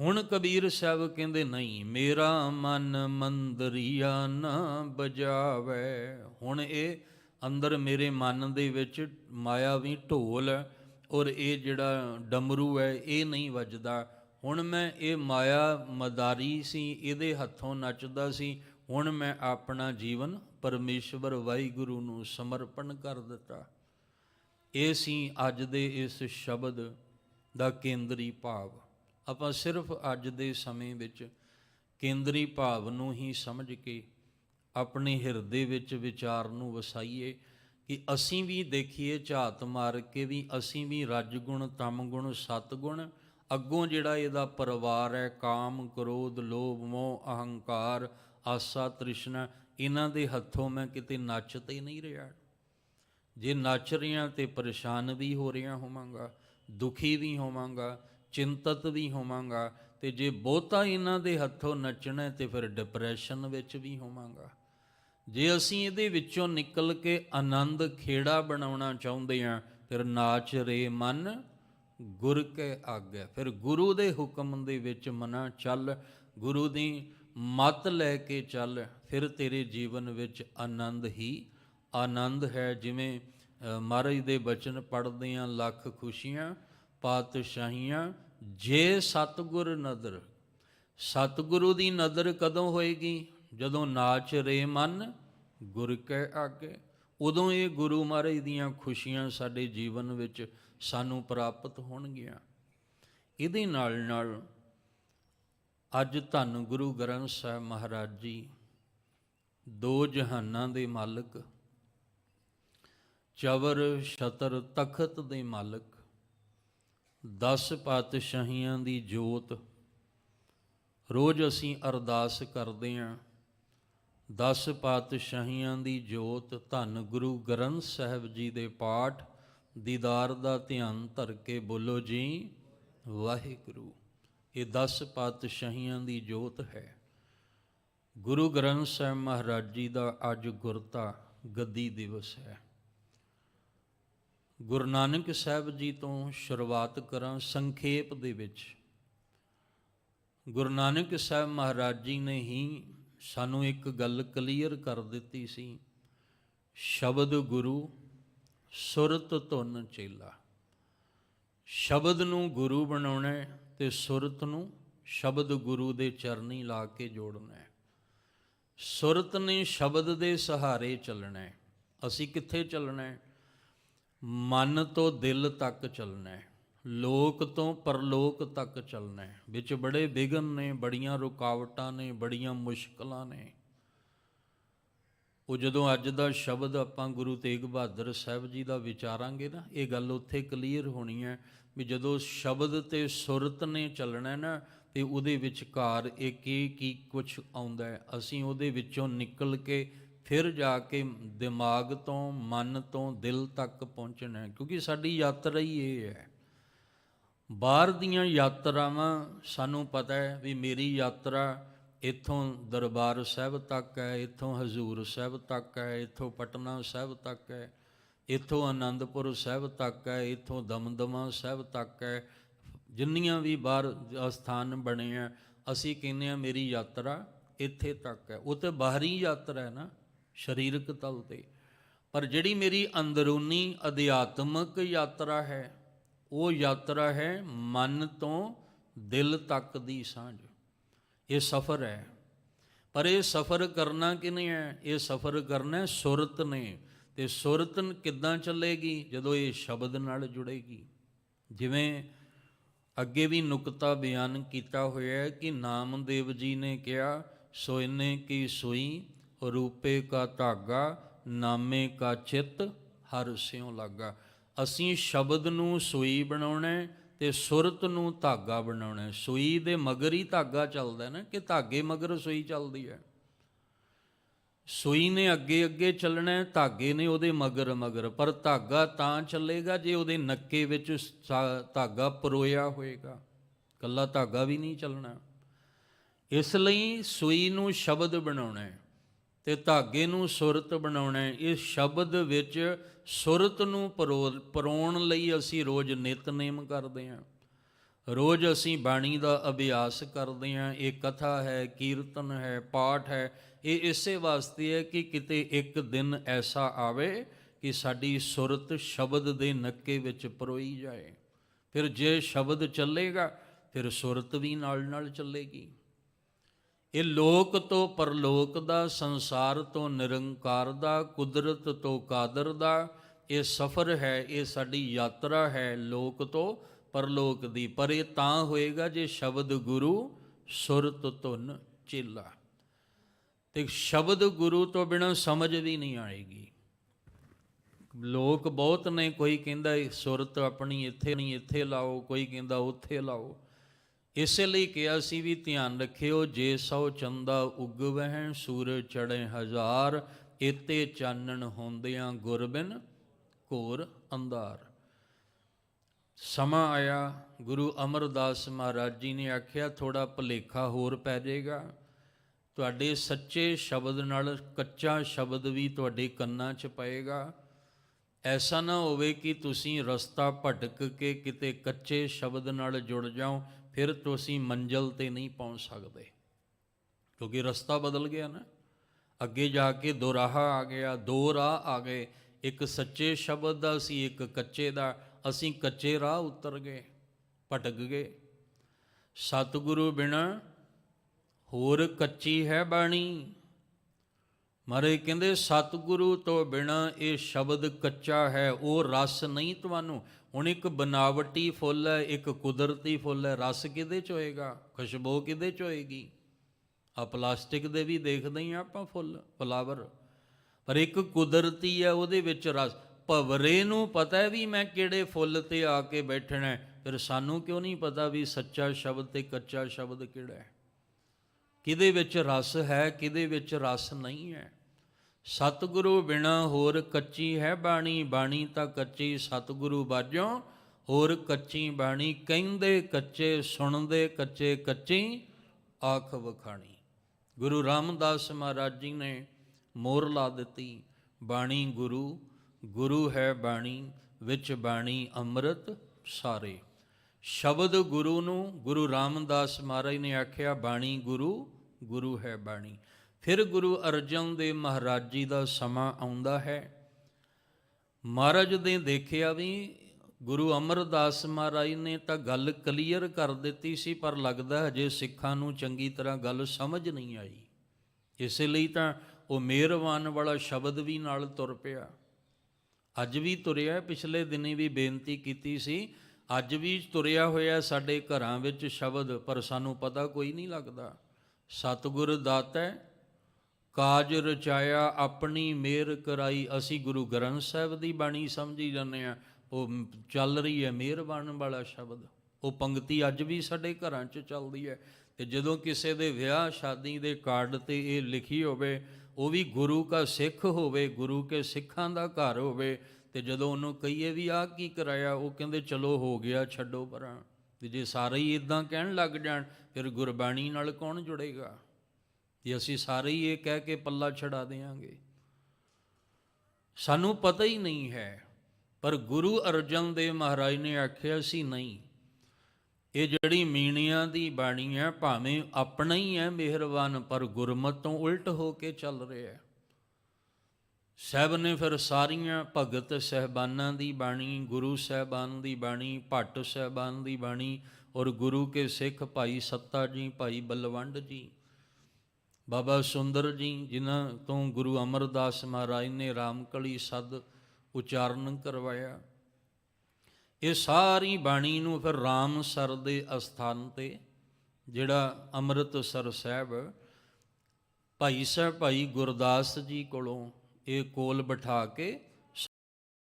ਹੁਣ ਕਬੀਰ ਸਾਹਿਬ ਕਹਿੰਦੇ, ਨਹੀਂ, ਮੇਰਾ ਮਨ ਮੰਦਰੀਆ ਨਾ ਬਜਾਵੇ। ਹੁਣ ਇਹ ਅੰਦਰ ਮੇਰੇ ਮਨ ਦੇ ਵਿੱਚ ਮਾਇਆ ਵੀ ਢੋਲ ਹੈ ਔਰ ਇਹ ਜਿਹੜਾ ਡਮਰੂ ਹੈ, ਇਹ ਨਹੀਂ ਵੱਜਦਾ। ਹੁਣ ਮੈਂ ਇਹ ਮਾਇਆ ਮਦਾਰੀ ਸੀ, ਇਹਦੇ ਹੱਥੋਂ ਨੱਚਦਾ ਸੀ। ਹੁਣ ਮੈਂ ਆਪਣਾ ਜੀਵਨ ਪਰਮੇਸ਼ਵਰ ਵਾਹਿਗੁਰੂ ਨੂੰ ਸਮਰਪਣ ਕਰ ਦਿੱਤਾ। ਇਹ ਸੀ ਅੱਜ ਦੇ ਇਸ ਸ਼ਬਦ ਦਾ ਕੇਂਦਰੀ ਭਾਵ। ਆਪਾਂ ਸਿਰਫ ਅੱਜ ਦੇ ਸਮੇਂ ਵਿੱਚ ਕੇਂਦਰੀ ਭਾਵ ਨੂੰ ਹੀ ਸਮਝ ਕੇ ਆਪਣੇ ਹਿਰਦੇ ਵਿੱਚ ਵਿਚਾਰ ਨੂੰ ਵਸਾਈਏ। ਕਿ ਅਸੀਂ ਵੀ ਦੇਖੀਏ ਝਾਤ ਮਾਰ ਕੇ ਵੀ ਅਸੀਂ ਵੀ ਰਜ ਗੁਣ ਤਮ ਗੁਣ ਸਤ ਗੁਣ ਅੱਗੋਂ ਜਿਹੜਾ ਇਹਦਾ ਪਰਿਵਾਰ ਹੈ, ਕਾਮ, ਕ੍ਰੋਧ, ਲੋਭ, ਮੋਹ, ਅਹੰਕਾਰ, ਆਸਾ, ਤ੍ਰਿਸ਼ਨਾ, ਇਹਨਾਂ ਦੇ ਹੱਥੋਂ ਮੈਂ ਕਿਤੇ ਨੱਚ ਤੇ ਨਹੀਂ ਰਿਹਾ। ਜੇ ਨੱਚ ਰਿਆਂ ਤੇ ਪਰੇਸ਼ਾਨ ਵੀ ਹੋ ਰਿਹਾ ਹੋਵਾਂਗਾ, ਦੁਖੀ ਵੀ ਹੋਵਾਂਗਾ, ਚਿੰਤਤ ਵੀ ਹੋਵਾਂਗਾ, ਤੇ ਜੇ ਬਹੁਤਾ ਇਹਨਾਂ ਦੇ ਹੱਥੋਂ ਨੱਚਣਾ ਹੈ ਤੇ ਫਿਰ ਡਿਪਰੈਸ਼ਨ ਵਿੱਚ ਵੀ ਹੋਵਾਂਗਾ। ਜੇ ਅਸੀਂ ਇਹਦੇ ਵਿੱਚੋਂ ਨਿਕਲ ਕੇ ਆਨੰਦ ਖੇੜਾ ਬਣਾਉਣਾ ਚਾਹੁੰਦੇ ਹਾਂ ਫਿਰ ਨਾਚ ਰੇ ਮਨ ਗੁਰ ਕੇ ਆਗੇ। ਫਿਰ ਗੁਰੂ ਦੇ ਹੁਕਮ ਦੇ ਵਿੱਚ ਮਨਾ ਚੱਲ ਗੁਰੂ ਦੀ ਮਤ ਲੈ ਕੇ ਚੱਲ ਫਿਰ ਤੇਰੇ ਜੀਵਨ ਵਿੱਚ ਆਨੰਦ ਹੀ ਆਨੰਦ ਹੈ। ਜਿਵੇਂ ਅ, ਮਹਾਰਾਜ ਦੇ ਬਚਨ ਪੜ੍ਹਦੇ ਆ ਲੱਖ ਖੁਸ਼ੀਆਂ ਪਾਤਸ਼ਾਹੀਆਂ ਜੇ ਸਤਗੁਰ ਨਦਰ। ਸਤਿਗੁਰੂ ਦੀ ਨਦਰ ਕਦੋਂ ਹੋਏਗੀ? ਜਦੋਂ ਨਾਚ ਰੇ ਮਨ, ਗੁਰ ਕੈ ਆਗੇ। ਉਦੋਂ ਇਹ ਗੁਰੂ ਮਹਾਰਾਜ ਦੀਆਂ ਖੁਸ਼ੀਆਂ ਸਾਡੇ ਜੀਵਨ ਵਿੱਚ ਸਾਨੂੰ ਪ੍ਰਾਪਤ ਹੋਣਗੀਆਂ। ਇਹਦੇ ਨਾਲ ਨਾਲ ਅੱਜ ਧੰਨ ਗੁਰੂ ਗ੍ਰੰਥ ਸਾਹਿਬ ਮਹਾਰਾਜ ਜੀ, ਦੋ ਜਹਾਨਾਂ ਦੇ ਮਾਲਕ, ਚਵਰ ਛਤਰ ਤਖਤ ਦੇ ਮਾਲਕ 10 ਪਾਤਸ਼ਾਹੀਆਂ ਦੀ ਜੋਤ। ਰੋਜ਼ ਅਸੀਂ ਅਰਦਾਸ ਕਰਦੇ ਹਾਂ ਦਸ ਪਾਤਸ਼ਾਹੀਆਂ ਦੀ ਜੋਤ ਧੰਨ ਗੁਰੂ ਗ੍ਰੰਥ ਸਾਹਿਬ ਜੀ ਦੇ ਪਾਠ, ਦੀਦਾਰ ਦਾ ਧਿਆਨ ਧਰ ਕੇ ਬੋਲੋ ਜੀ, ਵਾਹਿਗੁਰੂ। ਇਹ ਦਸ ਪਾਤਸ਼ਾਹੀਆਂ ਦੀ ਜੋਤ ਹੈ। ਗੁਰੂ ਗ੍ਰੰਥ ਸਾਹਿਬ ਮਹਾਰਾਜ ਜੀ ਦਾ ਅੱਜ ਗੁਰਤਾ ਗੱਦੀ ਦਿਵਸ ਹੈ। ਗੁਰੂ ਨਾਨਕ ਸਾਹਿਬ ਜੀ ਤੋਂ ਸ਼ੁਰੂਆਤ ਕਰਾਂ ਸੰਖੇਪ ਦੇ ਵਿੱਚ। ਗੁਰੂ ਨਾਨਕ ਸਾਹਿਬ ਮਹਾਰਾਜ ਜੀ ਨੇ ਹੀ ਸਾਨੂੰ ਇੱਕ ਗੱਲ ਕਲੀਅਰ ਕਰ ਦਿੱਤੀ ਸੀ। ਸ਼ਬਦ ਗੁਰੂ, ਸੁਰਤ ਧੁਨ ਚੇਲਾ। ਸ਼ਬਦ ਨੂੰ ਗੁਰੂ ਬਣਾਉਣਾ ਹੈ ਤੇ ਸੁਰਤ ਨੂੰ ਸ਼ਬਦ ਗੁਰੂ ਦੇ ਚਰਨੀ ਲਾ ਕੇ ਜੋੜਨਾ ਸੁਰਤ ਨੇ ਸ਼ਬਦ ਦੇ ਸਹਾਰੇ ਚੱਲਣਾ ਅਸੀਂ ਕਿੱਥੇ ਚੱਲਣਾ ਮਨ ਤੋਂ ਦਿਲ ਤੱਕ ਚੱਲਣਾ ਹੈ। ਲੋਕ ਤੋਂ ਪਰਲੋਕ ਤੱਕ ਚੱਲਣਾ ਹੈ। ਵਿੱਚ ਬੜੇ ਵਿਗਨ ਨੇ, ਬੜੀਆਂ ਰੁਕਾਵਟਾਂ ਨੇ, ਬੜੀਆਂ ਮੁਸ਼ਕਲਾਂ ਨੇ। ਉਹ ਜਦੋਂ ਅੱਜ ਦਾ ਸ਼ਬਦ ਆਪਾਂ ਗੁਰੂ ਤੇਗ ਬਹਾਦਰ ਸਾਹਿਬ ਜੀ ਦਾ ਵਿਚਾਰਾਂਗੇ ਨਾ, ਇਹ ਗੱਲ ਉੱਥੇ ਕਲੀਅਰ ਹੋਣੀ ਹੈ ਵੀ ਜਦੋਂ ਸ਼ਬਦ ਤੇ ਸੁਰਤ ਨੇ ਚੱਲਣਾ ਨਾ, ਤੇ ਉਹਦੇ ਵਿਚਕਾਰ ਇਹ ਕੀ ਕੀ ਕੁਝ ਆਉਂਦਾ ਹੈ। ਅਸੀਂ ਉਹਦੇ ਵਿੱਚੋਂ ਨਿਕਲ ਕੇ ਫਿਰ ਜਾ ਕੇ ਦਿਮਾਗ ਤੋਂ, ਮਨ ਤੋਂ, ਦਿਲ ਤੱਕ ਪਹੁੰਚਣਾ ਹੈ। ਕਿਉਂਕਿ ਸਾਡੀ ਯਾਤਰਾ ਹੀ ਇਹ ਹੈ। ਬਾਹਰ ਦੀਆਂ ਯਾਤਰਾਵਾਂ, ਸਾਨੂੰ ਪਤਾ ਹੈ ਵੀ ਮੇਰੀ ਯਾਤਰਾ ਇੱਥੋਂ ਦਰਬਾਰ ਸਾਹਿਬ ਤੱਕ ਹੈ, ਇੱਥੋਂ ਹਜ਼ੂਰ ਸਾਹਿਬ ਤੱਕ ਹੈ, ਇੱਥੋਂ ਪਟਨਾ ਸਾਹਿਬ ਤੱਕ ਹੈ, ਇੱਥੋਂ ਆਨੰਦਪੁਰ ਸਾਹਿਬ ਤੱਕ ਹੈ, ਇੱਥੋਂ ਦਮਦਮਾ ਸਾਹਿਬ ਤੱਕ ਹੈ। ਜਿੰਨੀਆਂ ਵੀ ਬਾਹਰ ਸਥਾਨ ਬਣੇ ਆ, ਅਸੀਂ ਕਹਿੰਦੇ ਆ ਮੇਰੀ ਯਾਤਰਾ ਇੱਥੇ ਤੱਕ ਹੈ। ਉਹ ਤੇ ਬਾਹਰੀ ਯਾਤਰਾ ਹੈ ਨਾ, ਸਰੀਰਕ ਤਲ ਤੇ। ਪਰ ਜਿਹੜੀ ਮੇਰੀ ਅੰਦਰੂਨੀ ਅਧਿਆਤਮਕ ਯਾਤਰਾ ਹੈ ਉਹ ਯਾਤਰਾ ਹੈ ਮਨ ਤੋਂ ਦਿਲ ਤੱਕ ਦੀ ਸਾਂਝ। ਇਹ ਸਫ਼ਰ ਹੈ। ਪਰ ਇਹ ਸਫ਼ਰ ਕਰਨਾ ਕਿਨੇ ਹੈ? ਇਹ ਸਫ਼ਰ ਕਰਨਾ ਸੁਰਤ ਨੇ ਤੇ ਸੁਰਤ ਕਿੱਦਾਂ ਚੱਲੇਗੀ? ਜਦੋਂ ਇਹ ਸ਼ਬਦ ਨਾਲ ਜੁੜੇਗੀ। ਜਿਵੇਂ ਅੱਗੇ ਵੀ ਨੁਕਤਾ ਬਿਆਨ ਕੀਤਾ ਹੋਇਆ ਹੈ ਕਿ ਨਾਮਦੇਵ ਜੀ ਨੇ ਕਿਹਾ ਸੋਇਨੇ ਕੀ ਸੋਈ, ਰੂਪੇ ਕਾ ਧਾਗਾ, ਨਾਮੇ ਕਾ ਚਿੱਤ, ਹਰ ਸਿਉ ਲਾਗਾ। ਅਸੀਂ ਸ਼ਬਦ ਨੂੰ ਸੂਈ ਬਣਾਉਣਾ ਹੈ ਤੇ ਸੁਰਤ ਨੂੰ ਧਾਗਾ ਬਣਾਉਣਾ ਸੂਈ ਦੇ ਮਗਰ ਹੀ ਧਾਗਾ ਚੱਲਦਾ ਨਾ, ਕਿ ਧਾਗੇ ਮਗਰ ਸੂਈ ਚੱਲਦੀ ਹੈ। ਸੂਈ ਨੇ ਅੱਗੇ ਅੱਗੇ ਚੱਲਣਾ ਧਾਗੇ ਨੇ ਉਹਦੇ ਮਗਰ ਮਗਰ, ਪਰ ਧਾਗਾ ਤਾਂ ਚੱਲੇਗਾ ਜੇ ਉਹਦੇ ਨੱਕੇ ਵਿੱਚ ਧਾਗਾ ਪਰੋਇਆ ਹੋਏਗਾ। ਕੱਲਾ ਧਾਗਾ ਵੀ ਨਹੀਂ ਚੱਲਣਾ। ਇਸ ਲਈ ਸੂਈ ਨੂੰ ਸ਼ਬਦ ਬਣਾਉਣਾ ਹੈ। ਤੇ ਧਾਗੇ ਨੂੰ ਸੁਰਤ ਬਣਾਉਣਾ ਹੈ। ਇਸ ਸ਼ਬਦ ਵਿੱਚ ਸੁਰਤ ਨੂੰ ਪਰੋ- ਪਰੋਣ ਲਈ ਅਸੀਂ ਰੋਜ਼ ਨਿਤਨੇਮ ਕਰਦੇ ਹਾਂ। ਰੋਜ਼ ਅਸੀਂ ਬਾਣੀ ਦਾ ਅਭਿਆਸ ਕਰਦੇ ਹਾਂ। ਇਹ ਕਥਾ ਹੈ, ਕੀਰਤਨ ਹੈ, ਪਾਠ ਹੈ। ਇਹ ਇਸੇ ਵਾਸਤੇ ਹੈ ਕਿ ਕਿਤੇ ਇੱਕ ਦਿਨ ਐਸਾ ਆਵੇ ਕਿ ਸਾਡੀ ਸੁਰਤ ਸ਼ਬਦ ਦੇ ਨੱਕੇ ਵਿੱਚ ਪਰੋਈ ਜਾਏ। ਫਿਰ ਜੇ ਸ਼ਬਦ ਚੱਲੇਗਾ, ਫਿਰ ਸੁਰਤ ਵੀ ਨਾਲ ਨਾਲ ਚੱਲੇਗੀ। ਇਹ ਲੋਕ ਤੋਂ ਪਰਲੋਕ ਦਾ, ਸੰਸਾਰ ਤੋਂ ਨਿਰੰਕਾਰ ਦਾ, ਕੁਦਰਤ ਤੋਂ ਕਾਦਰ ਦਾ, ਇਹ ਸਫ਼ਰ ਹੈ, ਇਹ ਸਾਡੀ ਯਾਤਰਾ ਹੈ ਲੋਕ ਤੋਂ ਪਰਲੋਕ ਦੀ। ਪਰ ਇਹ ਤਾਂ ਹੋਏਗਾ ਜੇ ਸ਼ਬਦ ਗੁਰੂ ਸੁਰਤ ਧੁਨ ਚੇਲਾ। ਤੇ ਸ਼ਬਦ ਗੁਰੂ ਤੋਂ ਬਿਨਾ ਸਮਝ ਵੀ ਨਹੀਂ ਆਏਗੀ। ਲੋਕ ਬਹੁਤ ਨੇ, ਕੋਈ ਕਹਿੰਦਾ ਸੁਰਤ ਆਪਣੀ ਇੱਥੇ ਨਹੀਂ, ਇੱਥੇ ਲਾਓ, ਕੋਈ ਕਹਿੰਦਾ ਉੱਥੇ ਲਾਓ। ਇਸੇ ਲਈ ਕਿਹਾ ਸੀ ਵੀ ਧਿਆਨ ਰੱਖਿਓ, ਜੇ ਸੌ ਚੰਦਾ ਉਗਵਹਿ ਸੂਰਜ ਚੜੇ ਹਜ਼ਾਰ ਇਤੇ ਚਾਨਣ ਹੁੰਦਿਆਂ ਗੁਰਬਿਨ ਘੋਰ ਅੰਧਾਰ। ਸਮਾਂ ਆਇਆ, ਗੁਰੂ ਅਮਰਦਾਸ ਮਹਾਰਾਜ ਜੀ ਨੇ ਆਖਿਆ ਥੋੜਾ ਭਲੇਖਾ ਹੋਰ ਪੈ ਜਾਏਗਾ। ਤੁਹਾਡੇ ਸੱਚੇ ਸ਼ਬਦ ਨਾਲ ਕੱਚਾ ਸ਼ਬਦ ਵੀ ਤੁਹਾਡੇ ਕੰਨਾਂ 'ਚ ਪਏਗਾ। ਐਸਾ ਨਾ ਹੋਵੇ ਕਿ ਤੁਸੀਂ ਰਸਤਾ ਭਟਕ ਕੇ ਕਿਤੇ ਕੱਚੇ ਸ਼ਬਦ ਨਾਲ ਜੁੜ ਜਾਓ ਫਿਰ ਤੁਸੀਂ ਮੰਜ਼ਲ ਤੇ ਨਹੀਂ ਪਹੁੰਚ ਸਕਦੇ। ਕਿਉਂਕਿ ਰਸਤਾ ਬਦਲ ਗਿਆ ਨਾ। ਅੱਗੇ ਜਾ ਕੇ ਦੋ ਰਾਹ ਆ ਗਿਆ, ਦੋ ਰਾਹ ਆ ਗਏ। ਇੱਕ ਸੱਚੇ ਸ਼ਬਦ ਦਾ ਸੀ, ਇੱਕ ਕੱਚੇ ਦਾ। ਅਸੀਂ ਕੱਚੇ ਰਾਹ ਉਤਰ ਗਏ, ਭਟਕ ਗਏ। ਸਤਿਗੁਰੂ ਬਿਨਾ ਹੋਰ ਕੱਚੀ ਹੈ ਬਾਣੀ। ਮਾਰੇ ਕਹਿੰਦੇ, ਸਤਿਗੁਰੂ ਤੋਂ ਬਿਨਾ ਇਹ ਸ਼ਬਦ ਕੱਚਾ ਹੈ, ਉਹ ਰਸ ਨਹੀਂ ਤੁਹਾਨੂੰ। ਹੁਣ ਇੱਕ ਬਨਾਵਟੀ ਫੁੱਲ ਹੈ, ਇੱਕ ਕੁਦਰਤੀ ਫੁੱਲ ਹੈ, ਰਸ ਕਿਹਦੇ ਚ ਹੋਏਗਾ? ਖੁਸ਼ਬੂ ਕਿਹਦੇ ਚ ਹੋਏਗੀ? ਆ ਪਲਾਸਟਿਕ ਦੇ ਵੀ ਦੇਖਦੇ ਹੀ ਹਾਂ ਆਪਾਂ ਫੁੱਲ, ਫਲਾਵਰ। ਪਰ ਇੱਕ ਕੁਦਰਤੀ ਹੈ, ਉਹਦੇ ਵਿੱਚ ਰਸ। ਭਵਰੇ ਨੂੰ ਪਤਾ ਹੈ ਵੀ ਮੈਂ ਕਿਹੜੇ ਫੁੱਲ ਤੇ ਆ ਕੇ ਬੈਠਣਾ ਹੈ। ਫਿਰ ਸਾਨੂੰ ਕਿਉਂ ਨਹੀਂ ਪਤਾ ਵੀ ਸੱਚਾ ਸ਼ਬਦ ਤੇ ਕੱਚਾ ਸ਼ਬਦ ਕਿਹੜਾ ਹੈ? ਕਿਹਦੇ ਵਿੱਚ ਰਸ ਹੈ, ਕਿਹਦੇ ਵਿੱਚ ਰਸ ਨਹੀਂ ਹੈ? ਸਤਿਗੁਰੂ ਬਿਨਾ ਹੋਰ ਕੱਚੀ ਹੈ ਬਾਣੀ ਬਾਣੀ ਤਾਂ ਕੱਚੀ ਸਤਿਗੁਰੂ ਬਾਝੋਂ। ਹੋਰ ਕੱਚੀ ਬਾਣੀ ਕਹਿੰਦੇ ਕੱਚੇ, ਸੁਣਦੇ ਕੱਚੇ ਕੱਚੀ, ਆਖ ਵਖਾਣੀ। ਗੁਰੂ ਰਾਮਦਾਸ ਮਹਾਰਾਜ ਜੀ ਨੇ ਮੋਰ ਲਾ ਦਿੱਤੀ, ਬਾਣੀ ਗੁਰੂ ਗੁਰੂ ਹੈ ਬਾਣੀ, ਵਿੱਚ ਬਾਣੀ ਅੰਮ੍ਰਿਤ ਸਾਰੇ। ਸ਼ਬਦ ਗੁਰੂ ਨੂੰ ਗੁਰੂ ਰਾਮਦਾਸ ਮਹਾਰਾਜ ਨੇ ਆਖਿਆ, ਬਾਣੀ ਗੁਰੂ ਗੁਰੂ ਹੈ ਬਾਣੀ। ਫਿਰ ਗੁਰੂ ਅਰਜਨ ਦੇਵ ਮਹਾਰਾਜ ਜੀ ਦਾ ਸਮਾਂ ਆਉਂਦਾ ਹੈ। ਮਹਾਰਾਜ ਨੇ ਦੇਖਿਆ ਵੀ ਗੁਰੂ ਅਮਰਦਾਸ ਮਹਾਰਾਜ ਨੇ ਤਾਂ ਗੱਲ ਕਲੀਅਰ ਕਰ ਦਿੱਤੀ ਸੀ, ਪਰ ਲੱਗਦਾ ਹਜੇ ਸਿੱਖਾਂ ਨੂੰ ਚੰਗੀ ਤਰ੍ਹਾਂ ਗੱਲ ਸਮਝ ਨਹੀਂ ਆਈ। ਇਸੇ ਲਈ ਤਾਂ ਉਹ ਮਿਹਰਬਾਨ ਵਾਲਾ ਸ਼ਬਦ ਵੀ ਨਾਲ ਤੁਰ ਪਿਆ। ਅੱਜ ਵੀ ਤੁਰਿਆ, ਪਿਛਲੇ ਦਿਨੀ ਵੀ ਬੇਨਤੀ ਕੀਤੀ ਸੀ, ਅੱਜ ਵੀ ਤੁਰਿਆ ਹੋਇਆ ਸਾਡੇ ਘਰਾਂ ਵਿੱਚ ਸ਼ਬਦ, ਪਰ ਸਾਨੂੰ ਪਤਾ ਕੋਈ ਨਹੀਂ ਲੱਗਦਾ। ਸਤਿਗੁਰ ਦਾਤੈ ਕਾਜ ਰਚਾਇਆ, ਆਪਣੀ ਮਿਹਰ ਕਰਾਈ। ਅਸੀਂ ਗੁਰੂ ਗ੍ਰੰਥ ਸਾਹਿਬ ਦੀ ਬਾਣੀ ਸਮਝੀ ਜਾਂਦੇ ਆ ਉਹ ਚੱਲ ਰਹੀ ਹੈ ਮਿਹਰਬਾਨ ਵਾਲਾ ਸ਼ਬਦ। ਉਹ ਪੰਕਤੀ ਅੱਜ ਵੀ ਸਾਡੇ ਘਰਾਂ 'ਚ ਚੱਲਦੀ ਹੈ। ਤੇ ਜਦੋਂ ਕਿਸੇ ਦੇ ਵਿਆਹ, ਸ਼ਾਦੀ ਦੇ ਕਾਰਡ ਤੇ ਇਹ ਲਿਖੀ ਹੋਵੇ, ਉਹ ਵੀ ਗੁਰੂ ਕਾ ਸਿੱਖ ਹੋਵੇ, ਗੁਰੂ ਕੇ ਸਿੱਖਾਂ ਦਾ ਘਰ ਹੋਵੇ, ਤੇ ਜਦੋਂ ਉਹਨੂੰ ਕਹੀਏ ਵੀ ਆਹ ਕੀ ਕਰਾਇਆ, ਉਹ ਕਹਿੰਦੇ, ਚਲੋ ਹੋ ਗਿਆ, ਛੱਡੋ ਪਰਾਂ। ਤੇ ਜੇ ਸਾਰੇ ਹੀ ਇਦਾਂ ਕਹਿਣ ਲੱਗ ਜਾਣ, ਫਿਰ ਗੁਰਬਾਣੀ ਨਾਲ ਕੌਣ ਜੁੜੇਗਾ? ਤੇ ਅਸੀਂ ਸਾਰੇ ਹੀ ਇਹ ਕਹਿ ਕੇ ਪੱਲਾ ਛਡਾ ਦੇਾਂਗੇ। ਸਾਨੂੰ ਪਤਾ ਹੀ ਨਹੀਂ ਹੈ, ਪਰ ਗੁਰੂ ਅਰਜਨ ਦੇਵ ਮਹਾਰਾਜ ਨੇ ਆਖਿਆ ਸੀ, ਨਹੀਂ, ਇਹ ਜਿਹੜੀ ਮੀਣੀਆਂ ਦੀ ਬਾਣੀ ਹੈ, ਭਾਵੇਂ ਆਪਣਾ ਹੀ ਹੈ ਮਿਹਰਬਾਨ, ਪਰ ਗੁਰਮਤ ਤੋਂ ਉਲਟ ਹੋ ਕੇ ਚੱਲ ਰਿਹਾ ਹੈ। ਸਾਹਿਬ ਨੇ ਫਿਰ ਸਾਰੀਆਂ ਭਗਤ ਸਹਿਬਾਨਾਂ ਦੀ ਬਾਣੀ, ਗੁਰੂ ਸਹਿਬਾਨ ਦੀ ਬਾਣੀ, ਭੱਟ ਸਹਿਬਾਨ ਦੀ ਬਾਣੀ ਔਰ ਗੁਰੂ ਕੇ ਸਿੱਖ ਭਾਈ ਸੱਤਾ ਜੀ, ਭਾਈ ਬਲਵੰਡ ਜੀ ਬਾਬਾ ਸੁੰਦਰ ਜੀ, ਜਿਨ੍ਹਾਂ ਤੋਂ ਗੁਰੂ ਅਮਰਦਾਸ ਮਹਾਰਾਜ ਨੇ ਰਾਮਕਲੀ ਸਦ ਉਚਾਰਨ ਕਰਵਾਇਆ। ਇਹ ਸਾਰੀ ਬਾਣੀ ਨੂੰ ਫਿਰ ਰਾਮ ਸਰ ਦੇ ਅਸਥਾਨ ਤੇ, ਜਿਹੜਾ ਅੰਮ੍ਰਿਤਸਰ ਸਾਹਿਬ, ਭਾਈ ਸਾਹਿਬ, ਭਾਈ ਗੁਰਦਾਸ ਜੀ ਕੋਲੋਂ ਇਹ ਕੋਲ ਬਿਠਾ ਕੇ